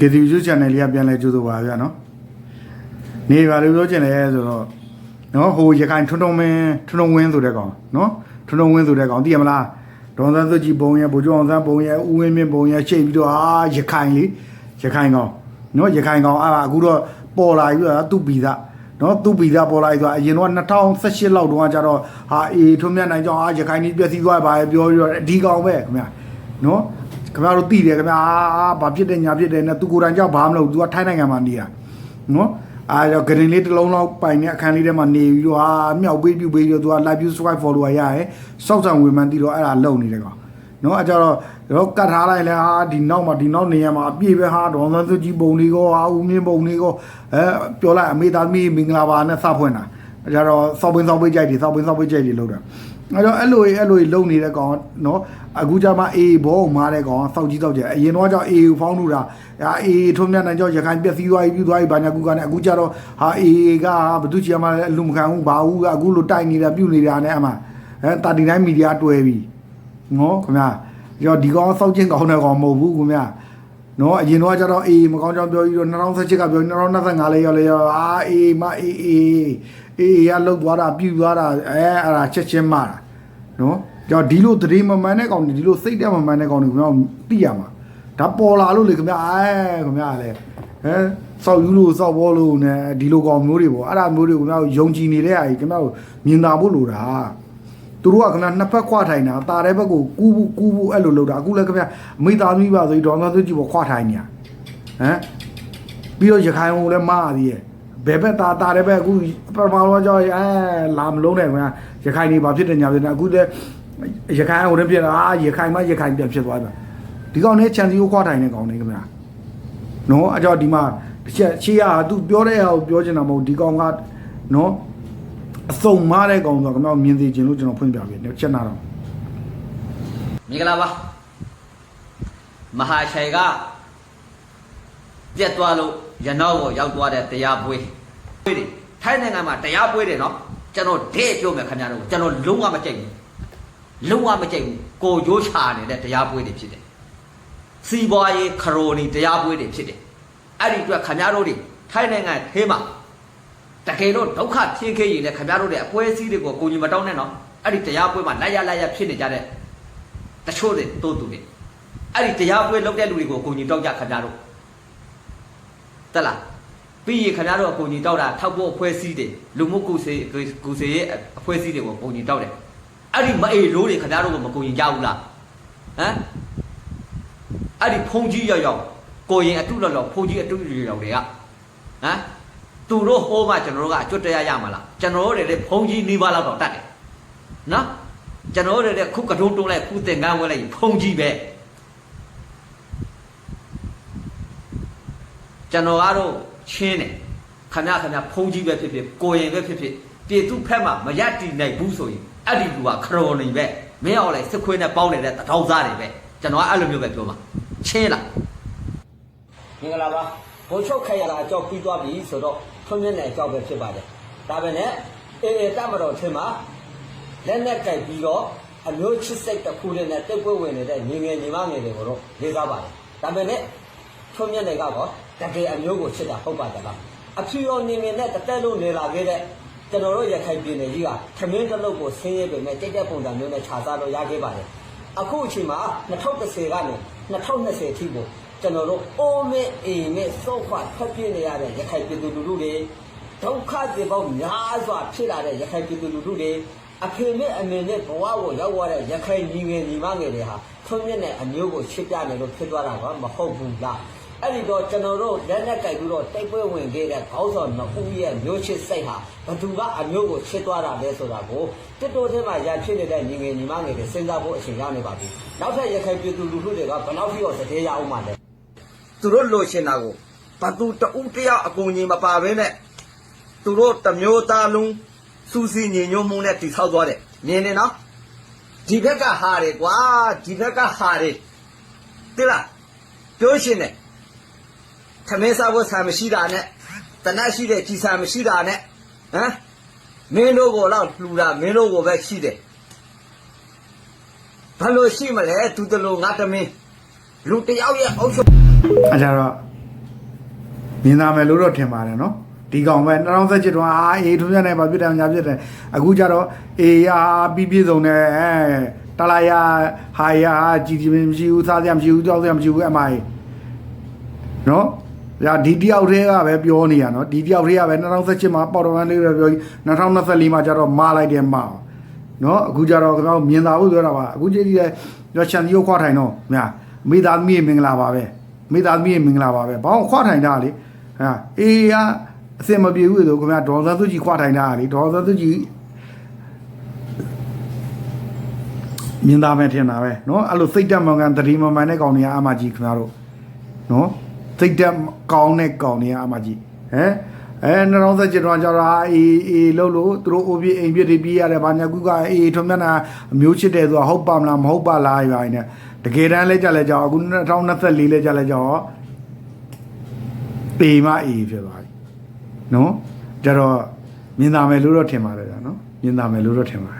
ကေတီယူ channel လေးကပြန်လဲကြိုးဆိုပါဗျာနော်နေပါလို့ပြောချင်တယ်ဆိုတော့နော်ဟိုရခိုင်ထွန်းထွန်းမင်းထွန်းထွန်းဝင်းဆိုတဲ့ကောင်နော်ထွန်းထွန်းဝင်းဆိုတဲ့ကောင်သိရမလားဒေါန်သန်းစုကြည်ပုံရဲ့ဗိုလ်ချုပ်အောင်ဆန်းပုံရဲ့ဦးဝင်းမြင့်ပုံရဲ့ချိန်ပြီးတော့အာရခိုင်လေရခိုင်ကောင်နော်ရခိုင်ကောင်အာအခုတော့ပေါ်လာပြီဆိုတာသူ့ပီသားနော်သူ့ပီသားပေါ်လာပြီဆိုတာအရင်တော့2018လောက်တုန်းကကျတော့ဟာအေးထွန်းမြတ်နိုင်ကြောင်းအာရခိုင်ကြီးပြည့်စည်သွားပါပဲပြောပြီးတော့ဒီကောင်ပဲခင်ဗျာနော် ခင်ဗျားတို့သိတယ်ခင်ဗျာအာဘာဖြစ်တယ်ညာဖြစ်တယ်နဲ့သူကိုယ်တိုင်ကြောက်ဘာမလုပ်သူကထိုင်းနိုင်ငံမှာနေတာနော်အာရောဂရင်လေးတစ်လုံးလောက်ပိုင်တဲ့အခန်းလေးထဲမှာနေပြီးတော့အာမြောက်ပေးပြပေးပြီးတော့သူက live view swipe follower ရရဲစောက်ဆောင်ဝင်မှန်းပြီးတော့အဲ့ဒါလုံနေတယ်ကောင်နော်အကြတော့တော့ကတ်ထားလိုက်လဲဟာဒီနောက်မှာဒီနောက်နေရမှာအပြည့်ပဲဟာဒေါန်သန်းစုကြီးပုံလေးကောဟာဦးမင်းပုံလေးကောအဲပြောလိုက်အမေသားမီးမင်္ဂလာပါနဲ့စဖွင့်တာအကြတော့စောက်ပင်းစောက်ပေးကြိုက်တယ်စောက်ပင်းစောက်ပေးကြိုက်တယ်လို့တာ အဲ့တော့အဲ့လိုအဲ့လိုလုံနေတဲ့ကောင်နော်အခုကြမှာအေးဘောမားတဲ့ကောင်စောက်ကြီးစောက်ကြအရင်တော့ကြောင့်အေးကိုဖောင်းလို့တာအာအေးထွန်းမြတ်နိုင်ကြောင့်ရခိုင်ပြက်စီးသွားပြီပြူသွားပြီဘာညာကူကနဲ့အခုကြတော့ဟာအေးကဘသူချီမှာအလူမခံဘူးဘာဘူးကအခုလိုတိုက်နေတာပြုတ်နေတာနဲ့အမှအဲ39မီဒီယာတွဲပြီနော်ခင်ဗျာရောဒီကောင်စောက်ချင်းကောင်းတဲ့ကောင်မဟုတ်ဘူးခင်ဗျာ နော်အရင်တော့ကျတော့အေးမကောင်းကြောင်ပြောပြီးတော့2018ကပြော2025လေးရောက်လေရောအာအေးမအေးအေးအေးရလောက်သွားတာပြူသွားတာအဲအဲ့ဒါချက်ချင်းမှားတာနော်ကြောဒီလိုသတိမမှန်တဲ့ကောင်တွေဒီလိုစိတ်တက်မမှန်တဲ့ကောင်တွေခင်ဗျာသိရမှာဒါပေါ်လာလို့လေခင်ဗျာအဲခင်ဗျာလေဟဲစောက်ယူလို့စောက်ဘောလို့ ਨੇ ဒီလိုကောင်မျိုးတွေပေါ့အဲ့ဒါမျိုးတွေကိုခင်ဗျာယုံကြည်နေတဲ့အားကြီးခင်ဗျာမြင်သာဖို့လိုတာ သူတို့ကခင်ဗျာနှစ်ဖက်ခွာထိုင်တာတာတဲ့ဘက်ကိုကူးဘူးကူးဘူးအဲ့လိုလုပ်တာအခုလည်းခင်ဗျာအမိသားသမီးပါဆိုပြီးဒေါ်သားသူကြည့်ပေါ့ခွာထိုင်နေတာဟမ်ပြီးတော့ရခိုင်ကိုလည်းမားသေးရဲ့ဘယ်ဘက်တာတာတဲ့ဘက်အခုပထမတော့ကြောအဲလာမလုံးနဲ့ခင်ဗျာရခိုင်နေဘာဖြစ်တယ်ညာဖြစ်တယ်အခုလည်းရခိုင်ဟိုတည်းဖြစ်တာအာရခိုင်မှရခိုင်ပြန်ဖြစ်သွားပြီဒီကောင်နဲ့ချန်စီကိုခွာထိုင်နေကောင်နေခင်ဗျာနော်အကြောဒီမှာတစ်ချက်ရှေ့ကသူပြောတဲ့ဟာကိုပြောချင်တာမဟုတ်ဒီကောင်ကနော် အစုံမားတဲ့ကောင်ဆိုတော့ခင်ဗျာမြင်သိခြင်းလို့ကျွန်တော်ဖွင့်ပြပေးတယ်ချက်နာတော့မင်္ဂလာပါမဟာชัยကပြတ်သွားလို့ရနောက်ကိုရောက်သွားတဲ့တရားပွဲပွဲတွေထိုင်းနိုင်ငံမှာတရားပွဲတွေနော်ကျွန်တော်ဒဲ့ပြောမယ်ခင်ဗျားတို့ကျွန်တော်လုံးဝမကြိုက်ဘူးလုံးဝမကြိုက်ဘူးကိုကြိုးချနေတဲ့တရားပွဲတွေဖြစ်တယ်စီးပွားရေးခရိုနီတရားပွဲတွေဖြစ်တယ်အဲ့ဒီအတွက်ခင်ဗျားတို့တွေထိုင်းနိုင်ငံသေးမှာ တကယ်တော့ဒုက္ခဖြစ်ခဲ့ရင်လည်းခင်ဗျားတို့တွေအပွဲအစည်းတွေကိုကိုကြီးမတောင်းနဲ့နော်အဲ့ဒီတရားပွဲမှာလိုက်ရလိုက်ရဖြစ်နေကြတဲ့တချို့တွေတိုးတူတွေအဲ့ဒီတရားပွဲလုပ်တဲ့လူတွေကိုအကူအညီတောက်ကြခင်ဗျားတို့တက်လားပြီးရင်ခင်ဗျားတို့အကူအညီတောက်တာထောက်ဖို့အဖွဲ့အစည်းတွေလူမှုကုစေကုစေရဲ့အဖွဲ့အစည်းတွေကိုအကူအညီတောက်တယ်အဲ့ဒီမအေလို့တွေခင်ဗျားတို့ကမကူညီကြဘူးလားဟမ်အဲ့ဒီဖုန်ကြီးရောက်ရောက်ကိုရင်အတုလော်လော်ဖုန်ကြီးအတုလော်လော်တွေကဟမ် သူတို့ဟိုးမှကျွန်တော်တို့ကအကျွတ်တရားရမှာလားကျွန်တော်တို့တွေလည်းဖုန်ကြီးနေပါလောက်တော့တတ်တယ်နော်ကျွန်တော်တို့လည်းခုကတုံးတုံးလိုက်ခုသင်္ကန်းဝဲလိုက်ဖုန်ကြီးပဲကျွန်တော်ကတော့ချင်းတယ်ခဏခဏဖုန်ကြီးပဲဖြစ်ဖြစ်ကိုရင်ပဲဖြစ်ဖြစ်ပြည်သူဖက်မှာမရတည်နိုင်ဘူးဆိုရင်အဲ့ဒီလူကခရိုနေပဲမင်းအောင်လိုက်စစ်ခွေးနဲ့ပေါင်းနေတဲ့တထောင်စားတွေပဲကျွန်တော်ကအဲ့လိုမျိုးပဲပြောမှာချင်းလားမင်္ဂလာပါဘုံချုပ်ခိုင်ရတာအကြောက်ပြီးသွားပြီဆိုတော့ ထွန်းမြင့်တဲ့အကြောက်ပဲဖြစ်ပါတယ်ဒါပဲနဲ့အေးအေးတမတော်ထင်မှာလက်နဲ့ကြိုက်ပြီးတော့အမျိုးချစ်စိတ်တစ်ခုနဲ့တိတ်ပွဲဝင်နေတဲ့ညီငယ်ညီမငယ်တွေကိုတော့လေးစားပါတယ်ဒါပဲနဲ့ထွန်းမြင့်တွေကတော့တကယ်အမျိုးကိုချစ်တာဟုတ်ပါတယ်လားအဖြူရောနေငယ်နဲ့တသက်လုံးနေလာခဲ့တဲ့ကျွန်တော်တို့ရခိုင်ပြည်နယ်ကြီးကခမင်းတစ်လုပ်ကိုဆင်းရဲပေမဲ့တိတ်တဲ့ပုံစံမျိုးနဲ့ခြာစားလို့ရခဲ့ပါတယ်အခုအချိန်မှာ2010ကနေ2020အထိကို ကျွန်တော်တို့အိုးမဲအိမ်မဲစောက်ခွာထွက်ပြေးနေရတဲ့ရခိုင်ပြည်သူလူထုတွေဒုက္ခတွေပေါင်းများစွာဖြစ်လာတဲ့ရခိုင်ပြည်သူလူထုတွေအဖေနဲ့အမေနဲ့ဘဝကိုရောက်သွားတဲ့ရခိုင်ညီငယ်ညီမငယ်တွေဟာထွန်းမြင့်တဲ့အမျိုးကိုချစ်ပြတယ်လို့ဖြစ်သွားတာကမဟုတ်ဘူးလားအဲ့ဒီတော့ကျွန်တော်တို့လက်နဲ့ကြိုက်ပြီးတော့တိတ်ပွဲဝင်ခဲ့တဲ့ခေါင်းဆောင်နှစ်ဦးရဲ့မျိုးချစ်စိတ်ဟာဘသူကအမျိုးကိုချစ်သွားတာလဲဆိုတာကိုတစ်တိုးထဲမှာရဖြစ်နေတဲ့ညီငယ်ညီမငယ်တွေစဉ်းစားဖို့အချိန်ရောက်နေပါပြီနောက်ထပ်ရခိုင်ပြည်သူလူထုတွေကဘယ်လောက်ထိတော့သတိရအောင်မှလဲ သူတို့လိုချင်တာကိုဘသူတဦးတယောက်အကူအညီမပါဘဲနဲ့သူတို့တစ်မျိုးသားလုံးစူးစီးညင်ညွတ်မှုနဲ့တိဆောက်သွားတယ်မြင်နေနော်ဒီဘက်ကဟာတယ်ကွာဒီဘက်ကဟာတယ်တိလားပြောရှင်တယ်ခမင်းစားဖို့ဆာမရှိတာနဲ့တနတ်ရှိတဲ့ကြည်ဆာမရှိတာနဲ့ဟမ်မင်းတို့ကိုတော့လှူတာမင်းတို့ကိုပဲရှိတယ်ဘာလို့ရှိမလဲသူတလို့ငါတမင်းလူတယောက်ရဲ့အုပ်ချုပ် အဲကြတော့မြင်သာမယ်လို့တော့ထင်ပါတယ်နော်ဒီကောင်ပဲ2017တုန်းကအာအေးထွန်းပြနေပါပြစ်တယ်ညာပြစ်တယ်အခုကျတော့အေးဟာပြီးပြည့်စုံတယ်အဲတလာယာဟာယာကြည်ကြည်မရှိဘူးစားစရာမရှိဘူးကြောက်စရာမရှိဘူးအမိုင်နော်ဒါဒီတယောက်တည်းကပဲပြောနေရနော်ဒီတယောက်တည်းကပဲ2017မှာပေါ်တော်မန်လေးပဲပြောပြီး2024မှာကျတော့မာလိုက်တယ်မှာနော်အခုကျတော့ကျွန်တော်မြင်သာဖို့ပြောတာပါအခုကြည့်ကြည့်လဲကျွန်တော်ချန်စီကိုခွာထိုင်တော့မြာမိသားသမီးမင်္ဂလာပါပဲ မိသားသမီးမင်္ဂလာပါပဲဘောင်းခွာထိုင်တာလေဟာအေးကအစင်မပြေဘူးဆိုခင်ဗျာဒေါ်သန်းစုကြည်ခွာထိုင်တာလေဒေါ်သန်းစုကြည်မြင်သားမယ်ထင်တာပဲเนาะအဲ့လိုစိတ်တက်မှန်ကန်တတိမမှန်တဲ့ကောင်တွေကအမှကြီးခင်ဗျားတို့เนาะစိတ်တက်ကောင်းတဲ့ကောင်တွေကအမှကြီးဟမ်အဲ2017တော့ကျတော့အေးအေးလို့လို့သူတို့အိုပြေအိမ်ပြစ်တွေပြေးရတယ်ဘာညာကူကအေးထွန်မျက်နှာအမျိုးချစ်တယ်ဆိုတာဟုတ်ပါမလားမဟုတ်ပါလားရွာနေ တကယ်တမ်းလဲကြလဲကြောက်အခု2024လဲကြလဲကြောက်ပေမအေးဖြစ်သွားပြီနော်ကြတော့မြင်သာမယ်လို့တော့ထင်ပါတယ်ဗျာနော်မြင်သာမယ်လို့တော့ထင်ပါတယ်